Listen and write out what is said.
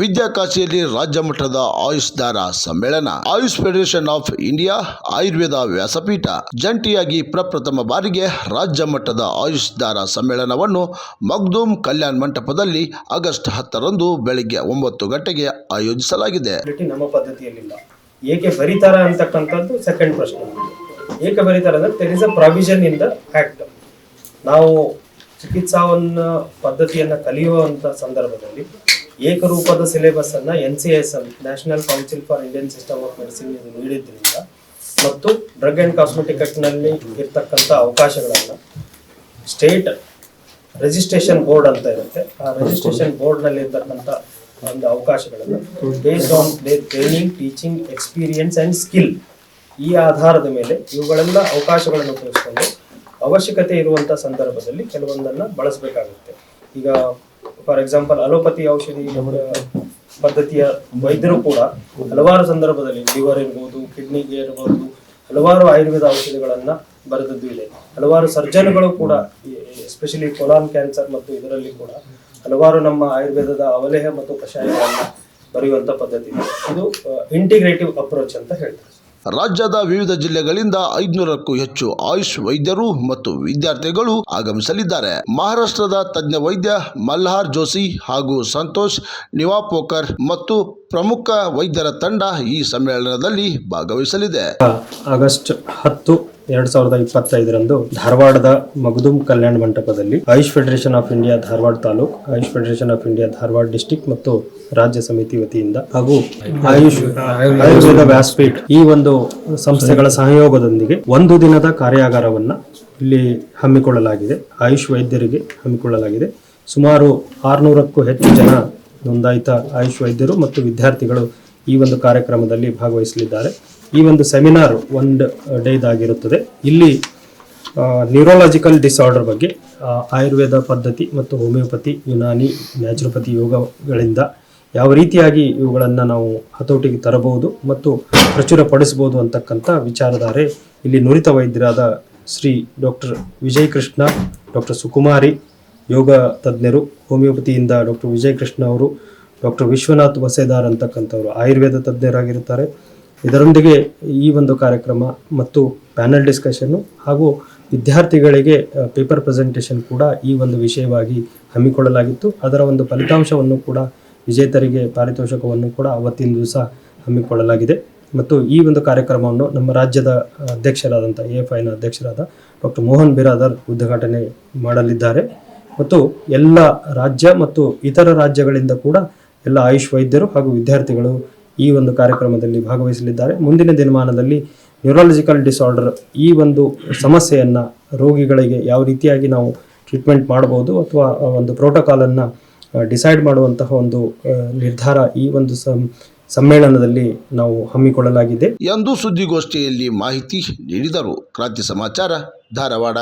ವಿದ್ಯಾಕಾಶಿಯಲ್ಲಿ ರಾಜ್ಯ ಮಟ್ಟದ ಆಯುಷ್ ದಾರ ಸಮ್ಮೇಳನ, Ayush federation of India, Ayurveda Vyasapeetha ಜಂಟಿಯಾಗಿ ಪ್ರಪ್ರಥಮ ಬಾರಿಗೆ ರಾಜ್ಯ ಮಟ್ಟದ ಆಯುಷ್ ದಾರ ಸಮ್ಮೇಳನವನ್ನು ಮಗ್ದೂಮ್ ಕಲ್ಯಾಣ್ ಮಂಟಪದಲ್ಲಿ ಆಗಸ್ಟ್ ಹತ್ತರಂದು ಬೆಳಿಗ್ಗೆ ಒಂಬತ್ತು ಗಂಟೆಗೆ ಆಯೋಜಿಸಲಾಗಿದೆ. ನಮ್ಮ ಏಕೆ ಬರೀತಾರ ಅಂತಕ್ಕಂಥದ್ದು ಸೆಕೆಂಡ್ ಪ್ರಶ್ನೆ. ಏಕೆ ಬರೀತಾರ ಅಂದ್ರೆ there is a provision in the act ನಾವು ಚಿಕಿತ್ಸಾವನ್ನ, ಪದ್ಧತಿಯನ್ನ ಕಲಿಯುವಂತ ಸಂದರ್ಭದಲ್ಲಿ ಏಕರೂಪದ ಸಿಲೆಬಸ್ ಅನ್ನ N C S L national council for Indian system of medicine ಇದು ನೀಡಿದ್ರಿಂದ ಮತ್ತು ಡ್ರಗ್ ಅಂಡ್ ಕಾಸ್ಮೆಟಿಕ್ ಆಕ್ಟ್ನಲ್ಲಿ ಇರ್ತಕ್ಕಂಥ ಅವಕಾಶಗಳನ್ನ ಸ್ಟೇಟ್ ರಿಜಿಸ್ಟ್ರೇಷನ್ ಬೋರ್ಡ್ ಅಂತ ಇರುತ್ತೆ. ಆ ರಿಜಿಸ್ಟ್ರೇಷನ್ ಬೋರ್ಡ್ನಲ್ಲಿ ಇರ್ತಕ್ಕಂಥ ಒಂದು ಅವಕಾಶಗಳನ್ನು. Based on their training teaching experience and skill ಈ ಆಧಾರದ ಮೇಲೆ ಇವುಗಳೆಲ್ಲ ಅವಕಾಶಗಳನ್ನು ಉಪಯೋಗಿಸ್ಕೊಂಡು ಅವಶ್ಯಕತೆ ಇರುವಂಥ ಸಂದರ್ಭದಲ್ಲಿ ಕೆಲವೊಂದನ್ನ ಬಳಸಬೇಕಾಗುತ್ತೆ. ಈಗ ಫಾರ್ ಎಕ್ಸಾಂಪಲ್ ಅಲೋಪತಿ ಔಷಧಿ ಪದ್ಧತಿಯ ವೈದ್ಯರು ಕೂಡ ಹಲವಾರು ಸಂದರ್ಭದಲ್ಲಿ ಲಿವರ್ ಇರ್ಬೋದು, ಕಿಡ್ನಿಗೆ ಇರ್ಬೋದು ಹಲವಾರು ಆಯುರ್ವೇದ ಔಷಧಿಗಳನ್ನ ಬರೆದದ್ದು ಇದೆ. ಹಲವಾರು ಸರ್ಜನ್ಗಳು ಕೂಡ ಎಸ್ಪೆಷಲಿ ಕೊಲಾನ್ ಕ್ಯಾನ್ಸರ್ ಮತ್ತು ಇದರಲ್ಲಿ ಕೂಡ ಹಲವಾರು ನಮ್ಮ ಆಯುರ್ವೇದದ ಅವಲೇಹ ಮತ್ತು ಕಷಾಯಗಳನ್ನ ಬರೆಯುವಂತ ಪದ್ಧತಿ ಇದೆ. ಇದು ಇಂಟಿಗ್ರೇಟಿವ್ ಅಪ್ರೋಚ್ ಅಂತ ಹೇಳ್ತಾರೆ. ರಾಜ್ಯದ ವಿವಿಧ ಜಿಲ್ಲೆಗಳಿಂದ ಐದುನೂರಕ್ಕೂ ಹೆಚ್ಚು ಆಯುಷ್ ವೈದ್ಯರು ಮತ್ತು ವಿದ್ಯಾರ್ಥಿಗಳು ಆಗಮಿಸಲಿದ್ದಾರೆ. ಮಹಾರಾಷ್ಟ್ರದ ತಜ್ಞ ವೈದ್ಯ ಮಲ್ಹಾರ್ ಜೋಶಿ ಹಾಗೂ ಸಂತೋಷ್ ನಿವಾಪೋಕರ್ ಮತ್ತು ಪ್ರಮುಖ ವೈದ್ಯರ ತಂಡ ಈ ಸಮ್ಮೇಳನದಲ್ಲಿ ಭಾಗವಹಿಸಲಿದೆ. ಆಗಸ್ಟ್ ಹತ್ತು ಎರಡ್ ಸಾವಿರದ ಇಪ್ಪತ್ತೈದರಂದು ಧಾರವಾಡದ ಮಗದುಮ್ ಕಲ್ಯಾಣ ಮಂಟಪದಲ್ಲಿ Ayush federation of India Dharwad taluk, Ayush federation of India Dharwad district ಮತ್ತು ರಾಜ್ಯ ಸಮಿತಿ ವತಿಯಿಂದ ಹಾಗೂ ಆಯುಷ್ ಆಯುರ್ವೇದ ವ್ಯಾಸಪೀಠ್ ಈ ಒಂದು ಸಂಸ್ಥೆಗಳ ಸಹಯೋಗದೊಂದಿಗೆ ಒಂದು ದಿನದ ಕಾರ್ಯಾಗಾರವನ್ನ ಇಲ್ಲಿ ಹಮ್ಮಿಕೊಳ್ಳಲಾಗಿದೆ. ಆಯುಷ್ ವೈದ್ಯರಿಗೆ ಹಮ್ಮಿಕೊಳ್ಳಲಾಗಿದೆ. ಸುಮಾರು ಆರುನೂರಕ್ಕೂ ಹೆಚ್ಚು ಜನ ನೋಂದಾಯಿತ ಆಯುಷ್ ವೈದ್ಯರು ಮತ್ತು ವಿದ್ಯಾರ್ಥಿಗಳು ಈ ಒಂದು ಕಾರ್ಯಕ್ರಮದಲ್ಲಿ ಭಾಗವಹಿಸಲಿದ್ದಾರೆ. ಈ ಒಂದು ಸೆಮಿನಾರ್ ಒನ್ ಡೇದಾಗಿರುತ್ತದೆ ಇಲ್ಲಿ ನ್ಯೂರೋಲಾಜಿಕಲ್ ಡಿಸಾರ್ಡರ್ ಬಗ್ಗೆ ಆಯುರ್ವೇದ ಪದ್ಧತಿ ಮತ್ತು ಹೋಮಿಯೋಪತಿ ಯುನಾನಿ ನ್ಯಾಚುರೋಪತಿ ಯೋಗಗಳಿಂದ ಯಾವ ರೀತಿಯಾಗಿ ಇವುಗಳನ್ನು ನಾವು ಹತೋಟಿಗೆ ತರಬಹುದು ಮತ್ತು ಪ್ರಚುರಪಡಿಸಬಹುದು ಅಂತಕ್ಕಂಥ ವಿಚಾರಧಾರೆ ಇಲ್ಲಿ ನುರಿತ ವೈದ್ಯರಾದ ಶ್ರೀ ಡಾಕ್ಟರ್ ವಿಜಯ್ ಕೃಷ್ಣ ಡಾಕ್ಟರ್ ಸುಕುಮಾರಿ, ಯೋಗ ತಜ್ಞರು ಹೋಮಿಯೋಪತಿಯಿಂದ ಡಾಕ್ಟರ್ ವಿಜಯ್ ಕೃಷ್ಣ ಅವರು ಡಾಕ್ಟರ್ ವಿಶ್ವನಾಥ್ ವಸೇದಾರ್ ಅಂತಕ್ಕಂಥವರು ಆಯುರ್ವೇದ ತಜ್ಞರಾಗಿರುತ್ತಾರೆ. ಇದರೊಂದಿಗೆ ಈ ಒಂದು ಕಾರ್ಯಕ್ರಮ ಮತ್ತು ಪ್ಯಾನಲ್ ಡಿಸ್ಕಷನ್ನು ಹಾಗೂ ವಿದ್ಯಾರ್ಥಿಗಳಿಗೆ ಪೇಪರ್ ಪ್ರೆಸೆಂಟೇಷನ್ ಕೂಡ ಈ ಒಂದು ವಿಷಯವಾಗಿ ಹಮ್ಮಿಕೊಳ್ಳಲಾಗಿತ್ತು. ಅದರ ಒಂದು ಫಲಿತಾಂಶವನ್ನು ಕೂಡ ವಿಜೇತರಿಗೆ, ಪಾರಿತೋಷಕವನ್ನು ಕೂಡ ಅವತ್ತಿನ ದಿವಸ ಹಮ್ಮಿಕೊಳ್ಳಲಾಗಿದೆ. ಮತ್ತು ಈ ಒಂದು ಕಾರ್ಯಕ್ರಮವನ್ನು ನಮ್ಮ ರಾಜ್ಯದ ಅಧ್ಯಕ್ಷರಾದಂಥ ಎ ಎಫ್ ಐನ ಅಧ್ಯಕ್ಷರಾದ ಡಾಕ್ಟರ್ ಮೋಹನ್ ಬಿರಾದರ್ ಉದ್ಘಾಟನೆ ಮಾಡಲಿದ್ದಾರೆ. ಮತ್ತು ಎಲ್ಲ ರಾಜ್ಯ ಮತ್ತು ಇತರ ರಾಜ್ಯಗಳಿಂದ ಕೂಡ ಎಲ್ಲ ಆಯುಷ್ ವೈದ್ಯರು ಹಾಗೂ ವಿದ್ಯಾರ್ಥಿಗಳು ಈ ಒಂದು ಕಾರ್ಯಕ್ರಮದಲ್ಲಿ ಭಾಗವಹಿಸಲಿದ್ದಾರೆ. ಮುಂದಿನ ದಿನಮಾನದಲ್ಲಿ ನ್ಯೂರಾಲಜಿಕಲ್ ಡಿಸಾರ್ಡರ್ ಈ ಒಂದು ಸಮಸ್ಯೆಯನ್ನು ರೋಗಿಗಳಿಗೆ ಯಾವ ರೀತಿಯಾಗಿ ನಾವು ಟ್ರೀಟ್ಮೆಂಟ್ ಮಾಡಬಹುದು ಅಥವಾ ಒಂದು ಪ್ರೋಟೋಕಾಲನ್ನು ಡಿಸೈಡ್ ಮಾಡುವಂತಹ ಒಂದು ನಿರ್ಧಾರ ಈ ಒಂದು ಸಮ್- ಸಮ್ಮೇಳನದಲ್ಲಿ ನಾವು ಹಮ್ಮಿಕೊಳ್ಳಲಾಗಿದೆ. ಎಂದು ಸುದ್ದಿಗೋಷ್ಠಿಯಲ್ಲಿ ಮಾಹಿತಿ ನೀಡಿದರು. ಕ್ರಾಂತಿ ಸಮಾಚಾರ, ಧಾರವಾಡ.